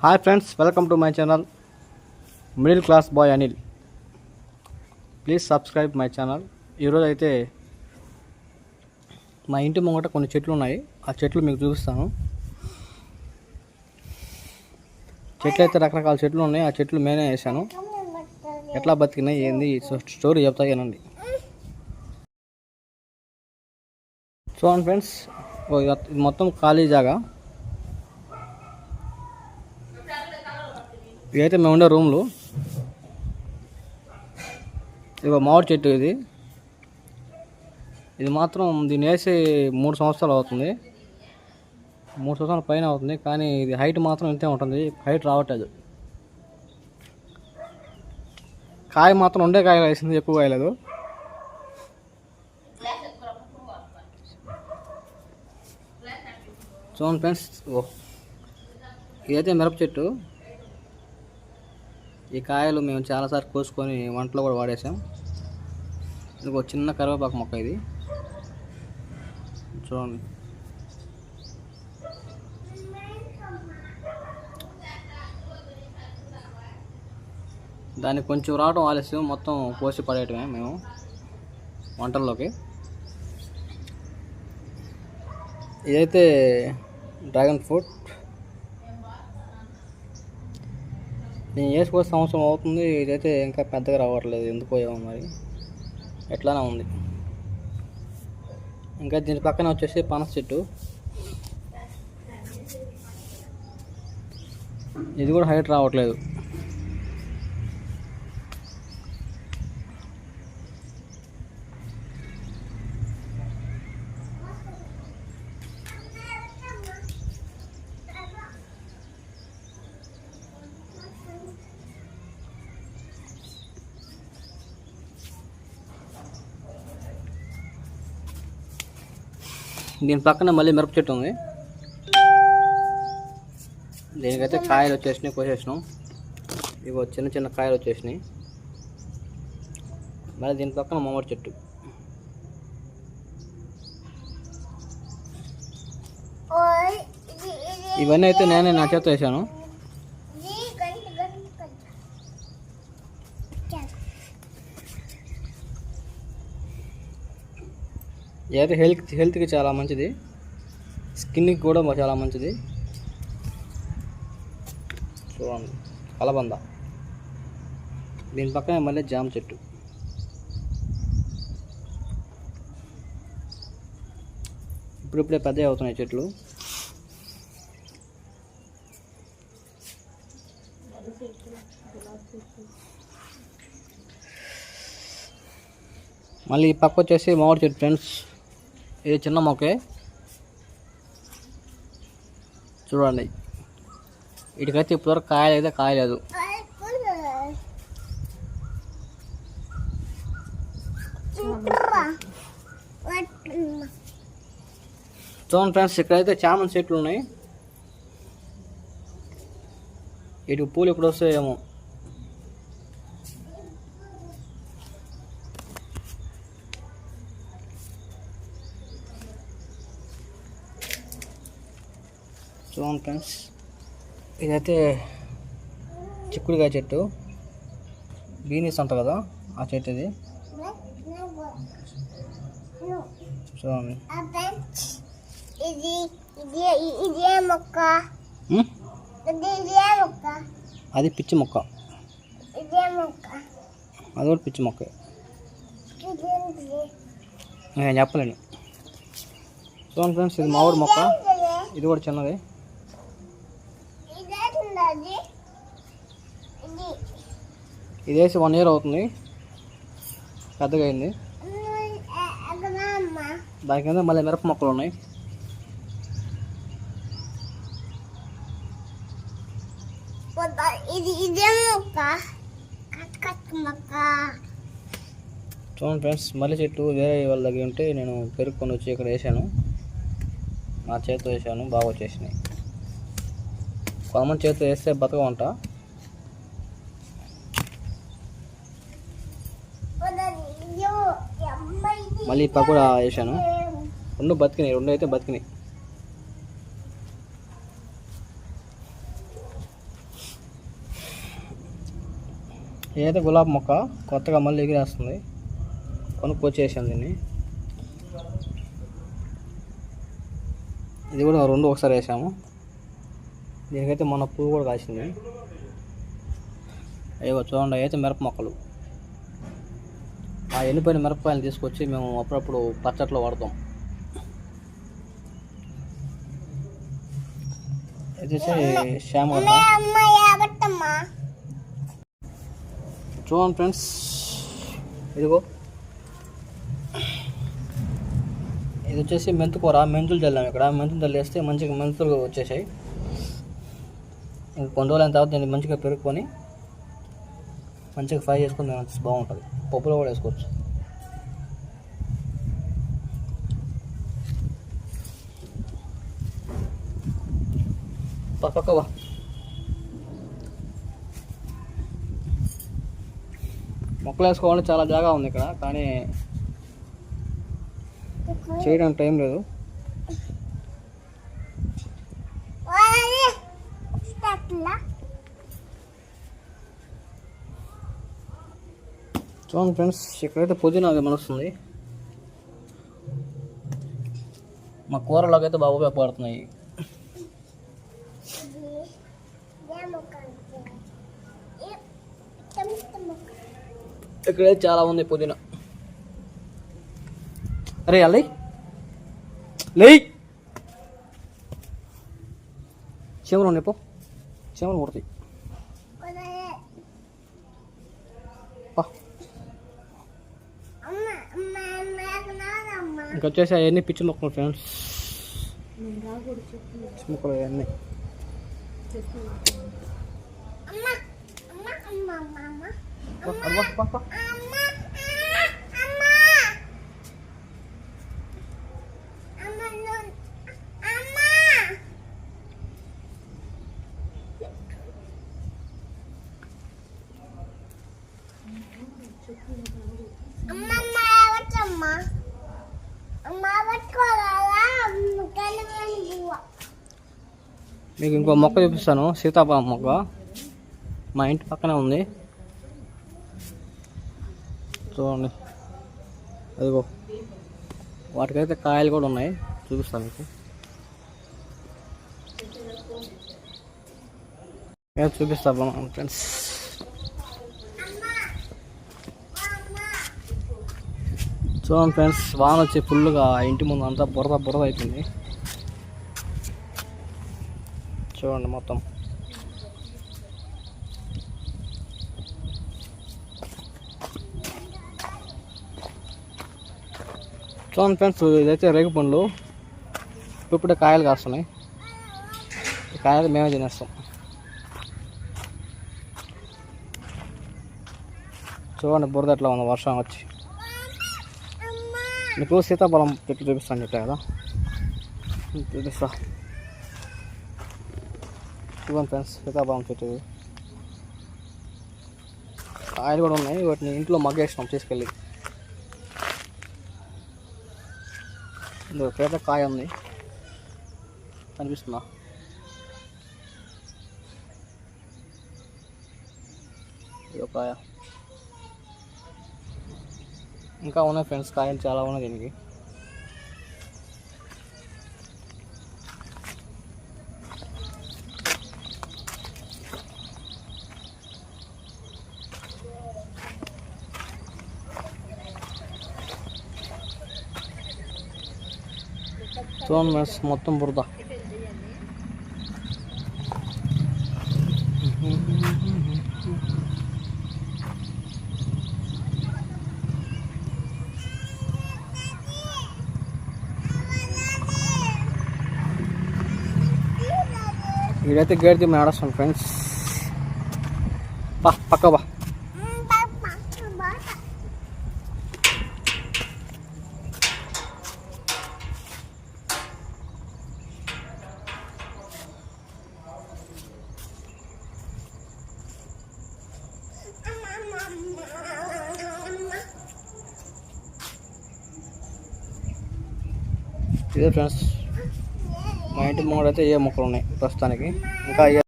Hi friends welcome to my channel. Middle class boy Anil. Please subscribe my channel. ఈరోజు అయితే మా ఇంటి ముంగట కొన్ని చెట్లు ఉన్నాయి. ఆ చెట్లు మీకు చూపిస్తాను. చెట్లు అయితే రకరకాల చెట్లు ఉన్నాయి. ఆ చెట్లు మేనే వేసాను. ఎట్లా బతికినాయి ఏంది స్టోరీ చెప్తా వినండి. చూడండి ఫ్రెండ్స్ ఓ ఇది మొత్తం ఖాళీ జాగా. ఇదైతే మేము ఉండే రూమ్లు. ఇదిగో మామిడి చెట్టు ఇది. ఇది మాత్రం దీన్ని వేసి మూడు సంవత్సరాలు అవుతుంది. మూడు సంవత్సరాల పైన అవుతుంది కానీ ఇది హైట్ మాత్రం ఇంతే ఉంటుంది. హైట్ రావట్లేదు. కాయ మాత్రం ఉండే కాయ వేసింది ఎక్కువ కాయలేదు. చూడండి ఫ్రెండ్స్ ఓ ఇదైతే మిరప చెట్టు. ఈ కాయలు మేము చాలాసార్లు కోసుకొని వంటలో కూడా వాడేసాం. ఇది ఒక చిన్న కరివేపాకు మొక్క ఇది. చూడండి. దానికి కొంచెం రావడం ఆలస్యం మొత్తం కోసి పడేయటమే మేము వంటల్లోకి. ఇదైతే డ్రాగన్ ఫ్రూట్. నేను వేసుకోవాల్సిన సంవత్సరం అవుతుంది ఇదైతే ఇంకా పెద్దగా రావట్లేదు. ఎందుకు ఏమో మరి. ఎట్లానే ఉంది. ఇంకా దీని పక్కన వచ్చేసి పనస చెట్టు. ఇది కూడా హైట్ రావట్లేదు. దీని పక్కన మళ్ళీ మిరప చెట్టు ఉంది. దీనికైతే కాయలు వచ్చేసినాయి కోసేసినాం. ఇవి చిన్న చిన్న కాయలు వచ్చేసినాయి. మళ్ళీ దీని పక్కన మామిడి చెట్టు. ఇవన్నీ అయితే నేనే నా చేత వేసాను. ఇదైతే హెల్త్ హెల్త్కి చాలా మంచిది స్కిన్కి కూడా చాలా మంచిది. చూడండి కలబంద. దీని పక్కనే మళ్ళీ జామ చెట్టు. ఇప్పుడిప్పుడే పెద్దవి అవుతున్నాయి చెట్లు. మళ్ళీ ఈ పక్క వచ్చేసి మామిడి చెట్టు ఫ్రెండ్స్. ఇది చిన్న మొక్కే? చూడండి. వీటికైతే ఇప్పటివరకు కాయలు కాయలేదు. చూడండి ఫ్రెండ్స్ ఇక్కడైతే చామంతి చెట్లు ఉన్నాయి. వీటికి పూలు ఎప్పుడు వస్తాయేమో. చూడండి ఫ్రెండ్స్. ఇదైతే చిక్కుడుకాయ చెట్టు. బీనీస్ అంట కదా ఆ చెట్టు ఇది. చూడండి. ఇది ఇది ఇదే మొక్క. ఉమ్, ఇది ఇదే మొక్క. అది పిచ్చి మొక్క. ఇదే మొక్క. అది కూడా పిచ్చి మొక్క. నేను చెప్పలేను. చూడండి ఫ్రెండ్స్ ఇది మామిడి మొక్క. ఇది కూడా చిన్నది ఇదేంటిది ఇది ఇది వేసి వన్ ఇయర్ అవుతుంది. పెద్దగా అయింది. దాని కింద మళ్ళీ మిరప మొక్కలు ఉన్నాయి. ఇది చూడండి ఫ్రెండ్స్ మల్లె చెట్టు వేరే వాళ్ళ దగ్గర ఉంటే నేను పెరుక్కొని వచ్చి ఇక్కడ వేసాను. నా చేతితో వేసాను బాగా వచ్చేసినాయి. కొంతమంది చేతితో వేస్తే బతకమంట. మళ్ళీ పకోడా వేసాను రెండు బతికినాయి రెండు అయితే బతికినాయి. ఏదైతే గులాబీ మొక్క కొత్తగా మళ్ళీ ఎగిరేస్తుంది కొనుక్కొచ్చేసాను దీన్ని. ఇది కూడా రెండు ఒకసారి వేసాము. దీనికైతే మొన్న పువ్వు కూడా కాసింది. అయ్యో చూడండి అయితే మిరప మొక్కలు. ఆ ఎండిపోయిన మిరపకాయలు తీసుకొచ్చి మేము అప్పుడప్పుడు పచ్చట్లో వాడతాం. ఇది వచ్చి శ్యామ గడ్డ. అమ్మ యాబట్టమ్మా చూడండి ఫ్రెండ్స్. ఇదిగో. ఇది వచ్చేసి మెంతుకూర మెంతులు చల్లాం ఇక్కడ. మెంతులు చల్లేస్తే మంచిగా మెంతులు వచ్చేసాయి. ఇంక కొన్ని రోజులు అయిన తర్వాత దీన్ని మంచిగా పెరుక్కొని మంచిగా ఫ్రై చేసుకుని తినచ్చు బాగుంటుంది. పప్పులో కూడా వేసుకోవచ్చు. పక్క మొక్కలు వేసుకోవాలంటే చాలా జాగా ఉంది ఇక్కడ కానీ చేయడానికి టైం లేదు. వాళ్ళని చూడండి ఫ్రెండ్స్ ఇక్కడైతే పుదీనా అది మనొస్తుంది. మా కూరలోకైతే బాగా ఉపయోగపడుతున్నాయి ఇక్కడైతే చాలా ఉంది పుదీనా. అరే అల్లై. లే. చీమలు ఉన్నాయి పో. చీమలు కొడతాయి కొనలే పా అమ్మ అమ్మ నాకు నాదమ్మ ఇంకొచ్చేసి అవన్నీ పిచ్చి మొక్కలు ఫ్రెండ్స్ పిచ్చి మొక్కలు అవన్నీ. అమ్మ అమ్మ. అమ్మ అమ్మ అమ్మ నున్ అమ్మ అమ్మ అమ్మ వచ్చమ్మ అమ్మ పట్టుకోవాలా కలవని బువ్వ మీకు ఇంకో మొక్క చూపిస్తాను. సీతాఫలం మొక్క. మా ఇంటి పక్కనే ఉంది. చూడండి. అదిగో. వాటికైతే కాయలు కూడా ఉన్నాయి. చూపిస్తాను మీకు. నేను చూపిస్తా ఫ్రెండ్స్. చూడండి ఫ్రెండ్స్. వాన వచ్చి ఫుల్గా ఇంటి ముందు అంతా బురద బురద అయిపోయింది. చూడండి మొత్తం. చూడండి ఫ్రెండ్స్ ఇదైతే రేగు పండ్లు. ఇప్పుడే కాయలు కాస్తున్నాయి. కాయలు మేమే తినేస్తాం. చూడండి బురద ఎట్లా ఉంది వర్షం వచ్చి. మీకు సీతాఫలం చెట్టు చూపిస్తాను చెప్పా కదా. చూపిస్తా. ఇవ్వండి ఫ్రెండ్స్ సీతాఫలం చెట్టు ఇది. కూడా ఉన్నాయి వాటిని ఇంట్లో మగ్గేసినాం తీసుకెళ్ళి. ఇందులో పేద కాయ ఉంది. కనిపిస్తుందా? ఇది కాయ. ఇంకా ఉన్నాయి ఫ్రెండ్స్ కాయలు చాలా ఉన్నాయి దీనికి. చూడండి ఫ్రెండ్స్ మొత్తం బురద ఇదైతే గేట్ మేము ఆడేస్తాం ఫ్రెండ్స్ బా పక్క బా ఇదే ఫ్రెండ్స్ మా ఇంటి ముంగడైతే ఏ మొక్కలు ఉన్నాయి ప్రస్తుతానికి. ఇంకా ఏ